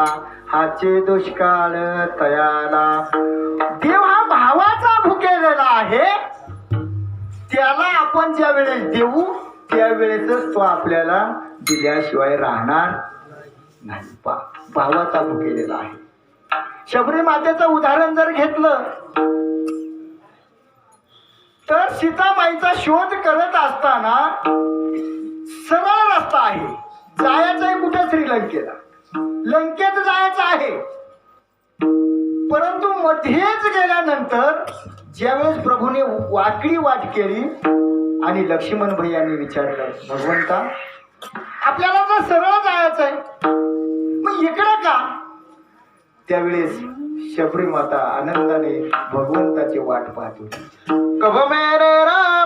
झाला हाचे दुष्काळ तयाला. देव हा भावाचा भुकेलेला आहे. त्याला आपण ज्या वेळेस देऊ त्यावेळेसच तो आपल्याला दिल्याशिवाय राहणार नाही. पा भावाचा भुकेलेला आहे. शबरी मातेचं उदाहरण जर घेतलं तर सीताबाईचा शोध करत असताना सरळ रस्ता आहे. जायचं कुठे श्रीलंकेला? लंकेत जायचं आहे. परंतु मध्येच गेल्यानंतर ज्यावेळेस प्रभूने वाकडी वाट केली आणि लक्ष्मण भैयाने विचारलं भगवंता आपल्याला तर सरळ जायचं आहे मग इकडं का? त्यावेळेस शबरी माता आनंदाने भगवंताची वाट पाहत होती.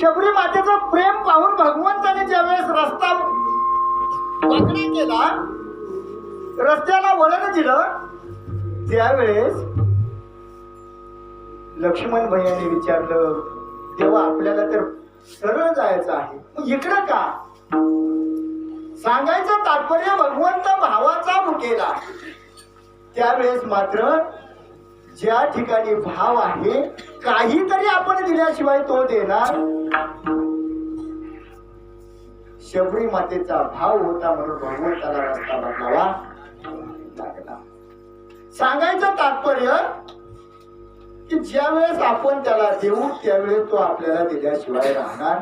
शबरी मातेचं प्रेम पाहून भगवंताने ज्यावेळेस रस्ता वाकडा केला रस्त्याला वळण दिलं त्यावेळेस लक्ष्मण भैयाने विचारलं तेव्हा आपल्याला तर सरळ जायचं आहे. मग इकडं का? सांगायचं तात्पर्य भगवंत भावाचा मुकेला. त्यावेळेस मात्र ज्या ठिकाणी भाव आहे काहीतरी आपण दिल्याशिवाय तो देणार. शबरी मातेचा भाव होता म्हणून भगवंताला रस्ता बदलावा लागला. सांगायचं तात्पर्य की ज्या वेळेस आपण त्याला देऊ त्यावेळेस तो आपल्याला दिल्याशिवाय राहणार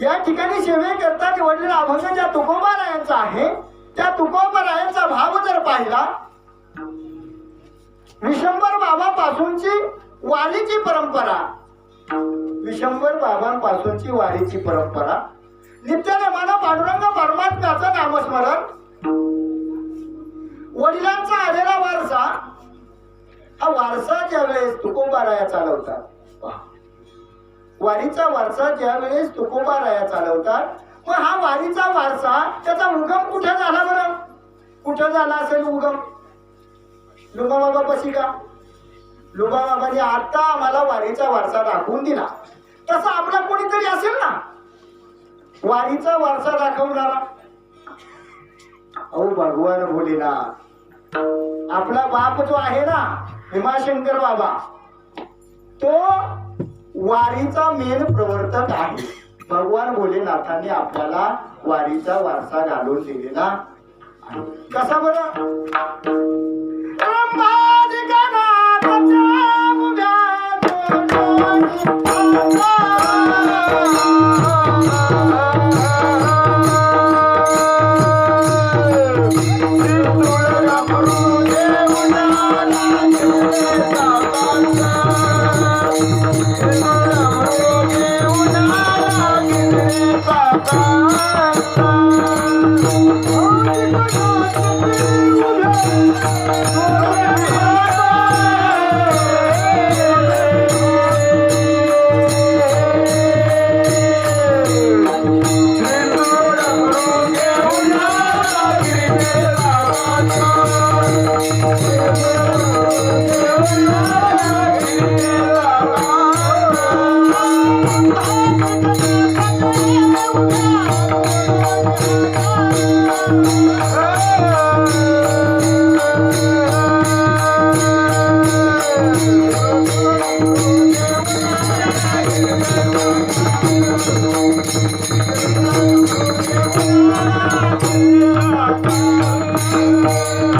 या ठिकाणी सेवेकरता निवडलेला अभंग ज्या तुकोबारायांचा आहे त्या तुकोबारायांचा भाव जर पाहिला विशंभर बाबापासूनची वारीची परंपरा. विशंभर बाबांपासूनची वारीची परंपरा. नित्यनेमानं पांडुरंग परमात्म्याचं नामस्मरण. वडिलांचा आलेला वारसा. हा वारसा ज्या वेळेस तुकोबाराया चालवतात. वारीचा वारसा ज्या वेळेस तुकोबाराया चालवतात मग हा वारीचा वारसा त्याचा उगम कुठे झाला बरं? कुठं झाला असेल उगम? लुबाबाबा पशी का? लुबाबाबाने आता आम्हाला वारीचा वारसा दाखवून दिला. तसा आपला कोणीतरी असेल ना? वारीचा वारसा दाखवणारा. अहो भगवान बोलेना आपला बाप जो आहे ना हिमाशंकर बाबा तो वारीचा मेन प्रवर्तक आहे. भगवान भोलेनाथांनी आपल्याला वारीचा वारसा घालून दिलेला कसा बरं?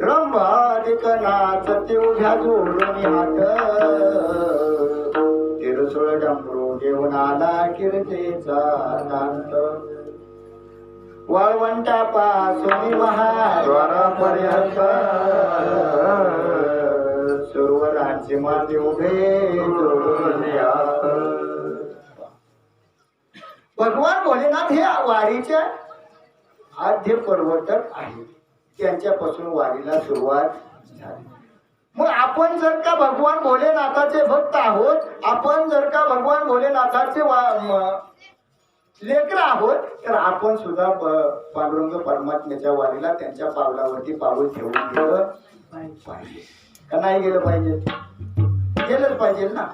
रंभादिकनाथ ते तेवढ्या जोडून हात. तिरसुळ डमरू घेऊन आला कीर्तीचा दांत. वाळवंटापासून महाद्वारापर्यंत सुरवरांचे माते उभे भगवान भोलेनाथ हे वारीचे आद्य पर्वतक आहे. त्यांच्यापासून वारीला सुरुवात झाली. मग आपण जर का भगवान भोलेनाथाचे भक्त आहोत आपण जर का भगवान भोलेनाथाचे वा- लेकर आहोत तर आपण सुद्धा पांडुरंग परमात्म्याच्या वारीला त्यांच्या पावलावरती पाऊल ठेवून गेलं पाहिजे. का नाही गेलं पाहिजे? गेलंच पाहिजे ना.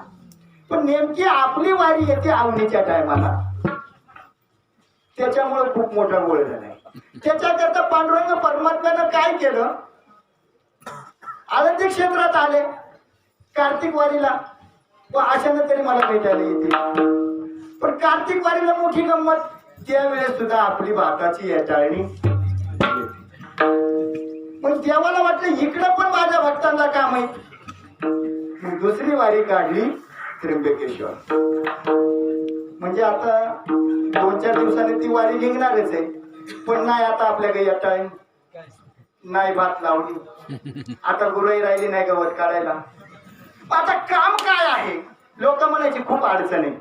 पण नेमकी आपली वारी येते आवणीच्या टायमाला. त्याच्यामुळे खूप मोठा गोळ झालाय त्याच्याकरता पांडुरंग परमात्म्यानं काय केलं? आनंदी क्षेत्रात आले. कार्तिक वारीला. व अशानं तरी मला भेटायला येते पण कार्तिक वारीला मोठी गंमत त्यावेळेस सुद्धा आपली भाताची याटाळणी पण देवाला वाटलं इकडं पण माझ्या भक्तांना काम आहे. दुसरी वारी काढली त्र्यंबकेश्वर. म्हणजे आता दोन चार दिवसांनी ती वारी निघणारच आहे. पण नाही आता आपल्या काही टाइम नाही भात लावली. आता गुरही राहिली नाही गवत काढायला. आता काम काय आहे? लोक म्हणायची खूप अडचण आहे.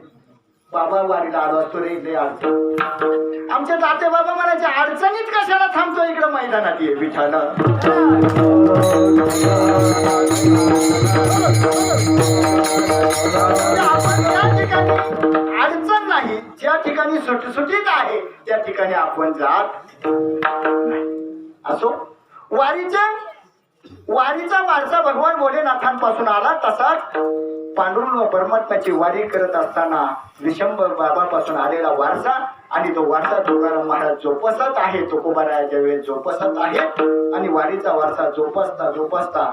बाबा वारीला आलो असतो रे लय अडचण आमच्या दाते बाबा म्हणायचे अडचणीत कशाला थांबतो इकडं मैदानात ये विठाला? आपण अडचण नाही ज्या ठिकाणी सुटसुटीत आहे त्या ठिकाणी आपण जात असो? वारीच्या वारीचा वारसा भगवान भोलेनाथांपासून आला तसाच पांडुरंग परमात्म्याची वारी करत असताना विशंभर बाबापासून आलेला वारसा आणि तो वारसा तुकाराम महाराज जोपासत आहे. तुकोबारायाच्या वेळेस जोपासत आहे आणि वारीचा वारसा जोपासता जोपासता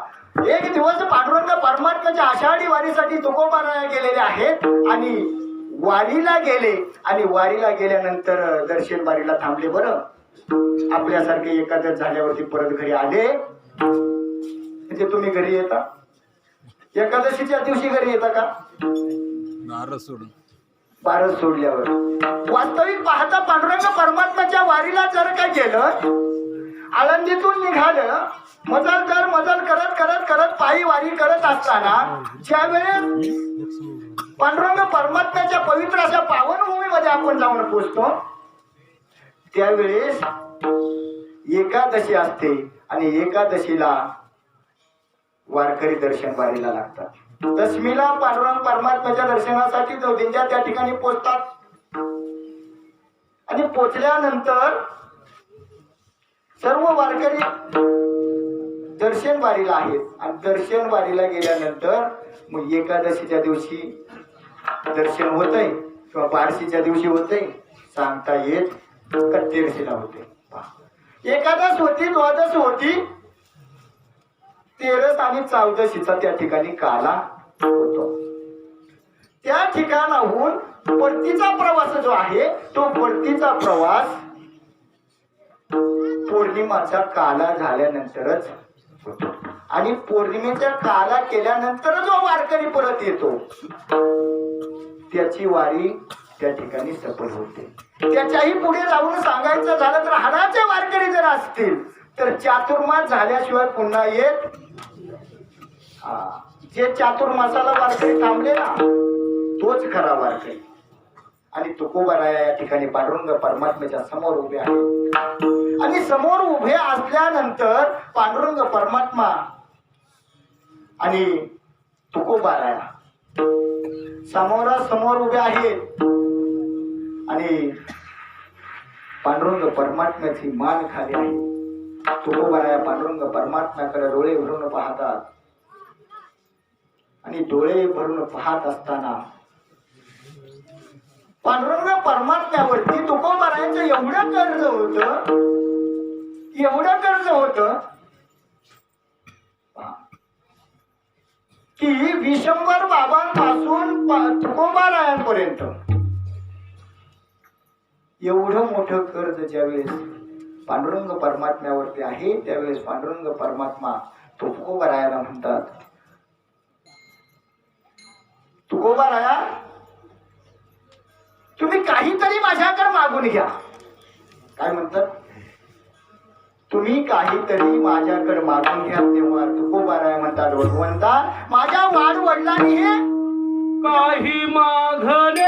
एक दिवस पांडुरंग परमात्म्याच्या आषाढी वारीसाठी तुकोबाराया गेलेले आहेत आणि वारीला गेले. आणि वारीला गेल्यानंतर दर्शन वारीला थांबले. बरं आपल्यासारखे एकादश झाल्यावरती परत घरी आले. म्हणजे तुम्ही घरी येता? एकादशीच्या दिवशी घरी येता का? नारळ सोडून. बारस सोडल्यावर. वास्तविक पाहता पांडुरंग परमात्म्याच्या वारीला जर काय गेलं आळंदीतून निघालं मजल कर मजल करत करत करत पायी वारी करत असताना ज्या वेळेस पांडुरंग परमात्म्याच्या पवित्र अशा पावनभूमीमध्ये आपण जाऊन पोचतो त्यावेळेस एकादशी असते आणि एकादशीला वारकरी दर्शन वारीला लागतात. दशमीला पांडुरंग परमात्म्याच्या दर्शनासाठी दोघींच्या त्या ठिकाणी पोचतात. आणि पोचल्यानंतर सर्व वारकरी दर्शन वारीला आहेत. आणि दर्शन वारीला गेल्यानंतर मग एकादशीच्या दिवशी दर्शन होतंय किंवा बारशीच्या दिवशी होतंय सांगता येत कत्तीर्शीला होते एकादश होती द्वादश होती तेरस आणि चौदशीचा त्या ठिकाणी काला होतो. त्या ठिकाणाहून परतीचा प्रवास जो आहे तो परतीचा प्रवास पौर्णिमाचा काला झाल्यानंतरच होतो. आणि पौर्णिमेच्या काला केल्यानंतर जो वारकरी परत येतो त्याची वारी त्या ठिकाणी सफल होते. त्याच्याही पुढे जाऊन सांगायचं झालं तर हाडाचे वारकरी जर असतील तर चातुर्मास झाल्याशिवाय पुन्हा येत जे चातुर्मासाला वारकरी थांबले ना तोच खरा वारकरी. आणि तुकोबाराया या ठिकाणी पांडुरंग परमात्म्याच्या समोर उभे आहे आणि समोर उभे असल्यानंतर पांडुरंग परमात्मा आणि तुकोबाराया समोरासमोर उभे आहेत. आणि पांडुरंग परमात्म्याची मान खाली आहे. तुकोबाराया पांडुरंग परमात्म्याकडे डोळे भरून पाहतात. आणि डोळे भरून पाहत असताना पांडुरंग परमात्म्यावरती तुकोबारायांचं एवढं कर्ज होत एवढं कर्ज होत की विशंभर बाबांपासून तुकोबारायांपर्यंत एवढं मोठं कर्ज ज्यावेळेस पांडुरंग परमात्म्यावरती आहे त्यावेळेस पांडुरंग परमात्मा तुकोबारायाला म्हणतात. तुकोबाराया तुम्ही काहीतरी माझ्याकडे मागून घ्या. काय म्हणतात? तुम्ही काहीतरी माझ्याकडे मागून घ्या तेव्हा तुकोबाराया म्हणतात भगवंता माझ्या वाढ वडिलांनी हे काही मागणे